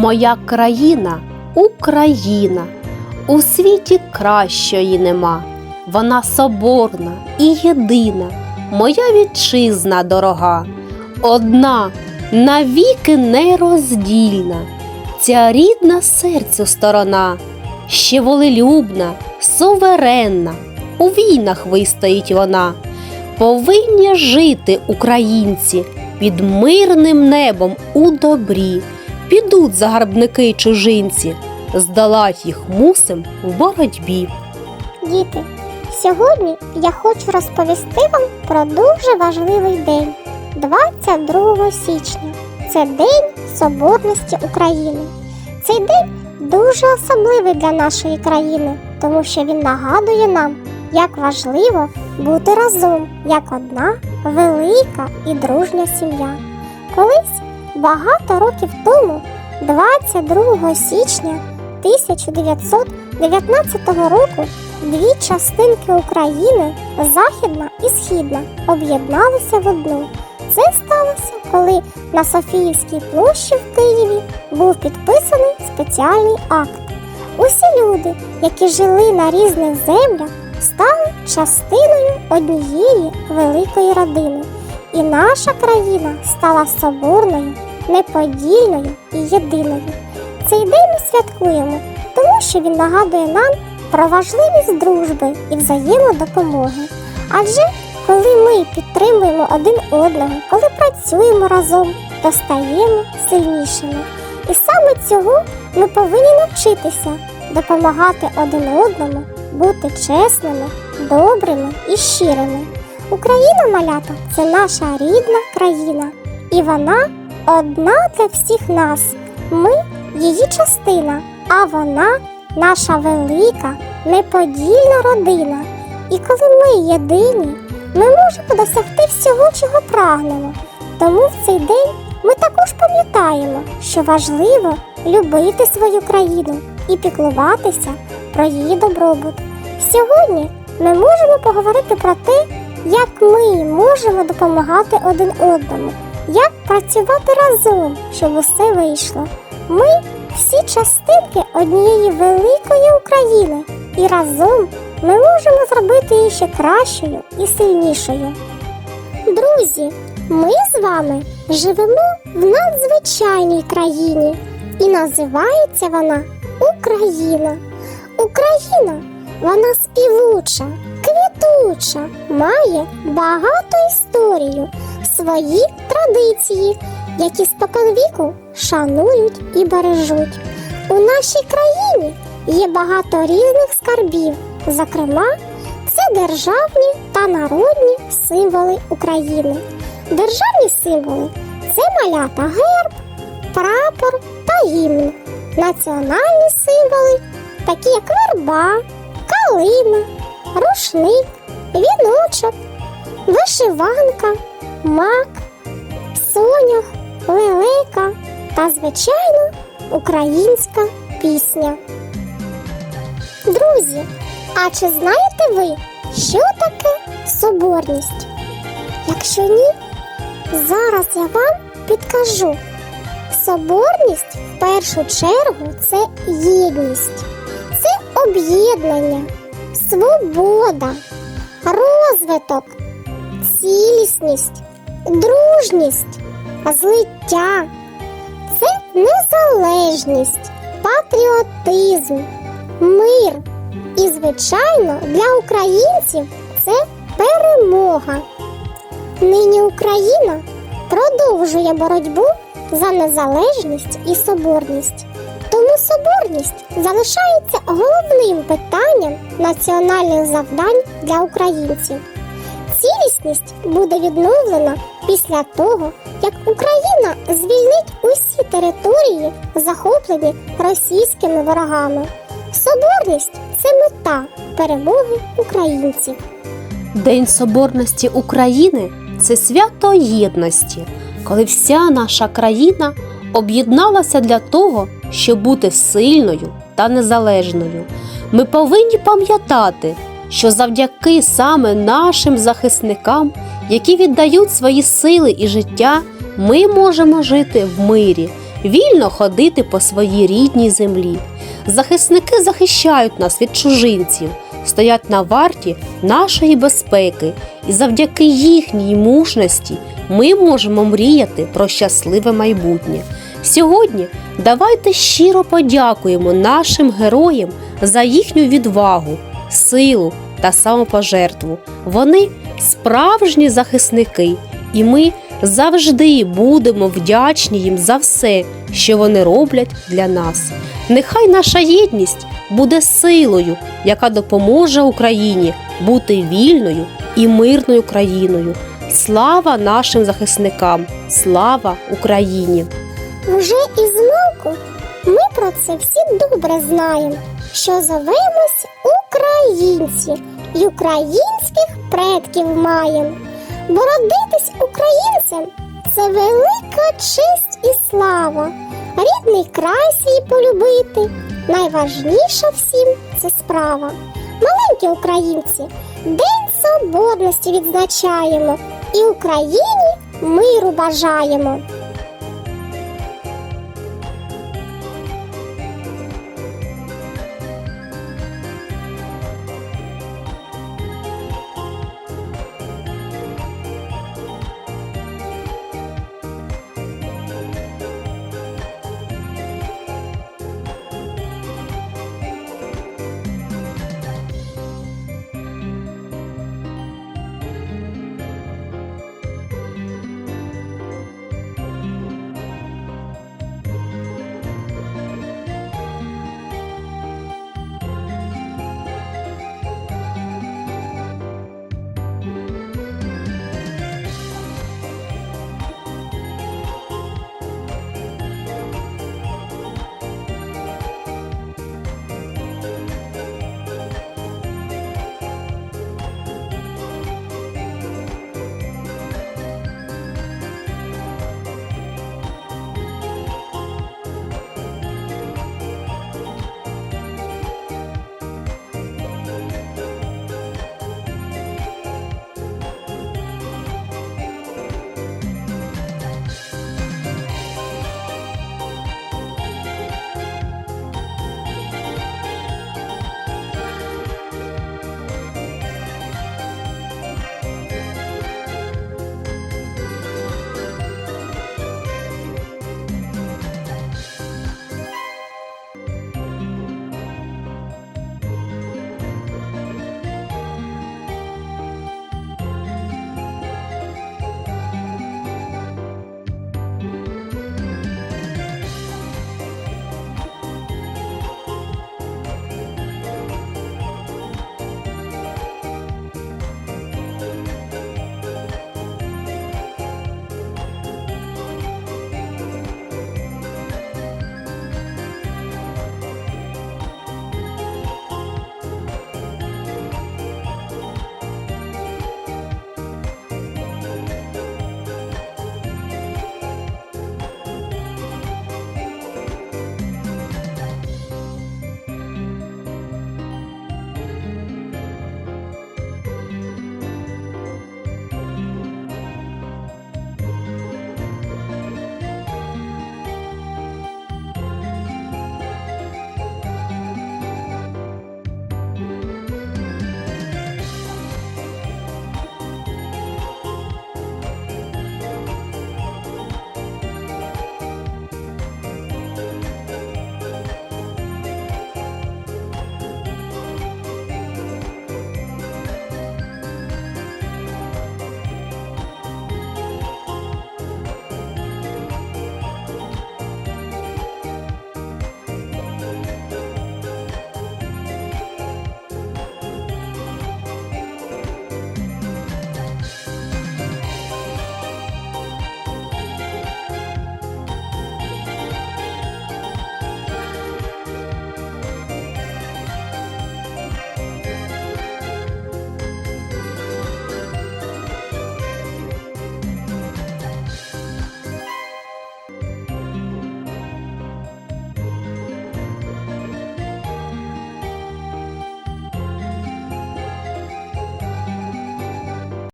Моя країна Україна, у світі кращої нема. Вона соборна і єдина, моя вітчизна дорога, одна навіки нероздільна, ця рідна серцю сторона, ще волелюбна, суверенна, у війнах вистоїть вона. Повинні жити українці під мирним небом у добрі. Підуть загарбники й чужинці, здолать їх мусим в боротьбі. Діти, сьогодні я хочу розповісти вам про дуже важливий день 22 січня. Це День Соборності України. Цей день дуже особливий для нашої країни, тому що він нагадує нам, як важливо бути разом як одна велика і дружня сім'я. Колись багато років тому, 22 січня 1919 року, дві частинки України, Західна і Східна, об'єдналися в одну. Це сталося, коли на Софіївській площі в Києві був підписаний спеціальний акт. Усі люди, які жили на різних землях, стали частиною однієї великої родини. І наша країна стала соборною, неподільною і єдиною. Цей день ми святкуємо, тому що він нагадує нам про важливість дружби і взаємодопомоги. Адже коли ми підтримуємо один одного, коли працюємо разом, то стаємо сильнішими. І саме цього ми повинні навчитися допомагати один одному, бути чесними, добрими і щирими. Україна малята це наша рідна країна, і вона одна для всіх нас. Ми її частина, а вона наша велика, неподільна родина. І коли ми єдині, ми можемо досягти всього, чого прагнемо. Тому в цей день ми також пам'ятаємо, що важливо любити свою країну і піклуватися про її добробут. Сьогодні ми можемо поговорити про те, як ми можемо допомагати один одному, як працювати разом, щоб усе вийшло. Ми всі частинки однієї великої України, і разом ми можемо зробити її ще кращою і сильнішою. Друзі, ми з вами живемо в надзвичайній країні, і називається вона Україна. Україна вона співуча, квітуча, має багату історію, свої традиції, які споконвіку шанують і бережуть. У нашій країні є багато різних скарбів, зокрема, це державні та народні символи України. Державні символи це малята герб, прапор та гімн. Національні символи, такі як верба, калина, рушник, віночок, вишиванка, мак, сонях, лелека та, звичайно, українська пісня. Друзі, а чи знаєте ви, що таке соборність? Якщо ні, зараз я вам підкажу. Соборність в першу чергу це єдність, це об'єднання, свобода, розвиток, цілісність, дружність, злиття, це незалежність, патріотизм, мир. І, звичайно, для українців це перемога. Нині Україна продовжує боротьбу за незалежність і соборність. Тому соборність залишається головним питанням національних завдань для українців. Цілісність буде відновлена після того, як Україна звільнить усі території, захоплені російськими ворогами. Соборність це мета перемоги українців. День Соборності України це свято єдності, коли вся наша країна об'єдналася для того, щоб бути сильною та незалежною. Ми повинні пам'ятати, що завдяки саме нашим захисникам, які віддають свої сили і життя, ми можемо жити в мирі, вільно ходити по своїй рідній землі. Захисники захищають нас від чужинців, стоять на варті нашої безпеки, і завдяки їхній мужності ми можемо мріяти про щасливе майбутнє. Сьогодні давайте щиро подякуємо нашим героям за їхню відвагу, силу та самопожертву. Вони справжні захисники, і ми завжди будемо вдячні їм за все, що вони роблять для нас. Нехай наша єдність буде силою, яка допоможе Україні бути вільною і мирною країною. Слава нашим захисникам! Слава Україні! Вже із малку ми про це всі добре знаємо, що зовемось українці і українських предків маємо. Бо родитись українцем це велика честь і слава. Рідний край свій полюбити. Найважніша всім це справа. Маленькі українці, День Соборності відзначаємо і Україні миру бажаємо.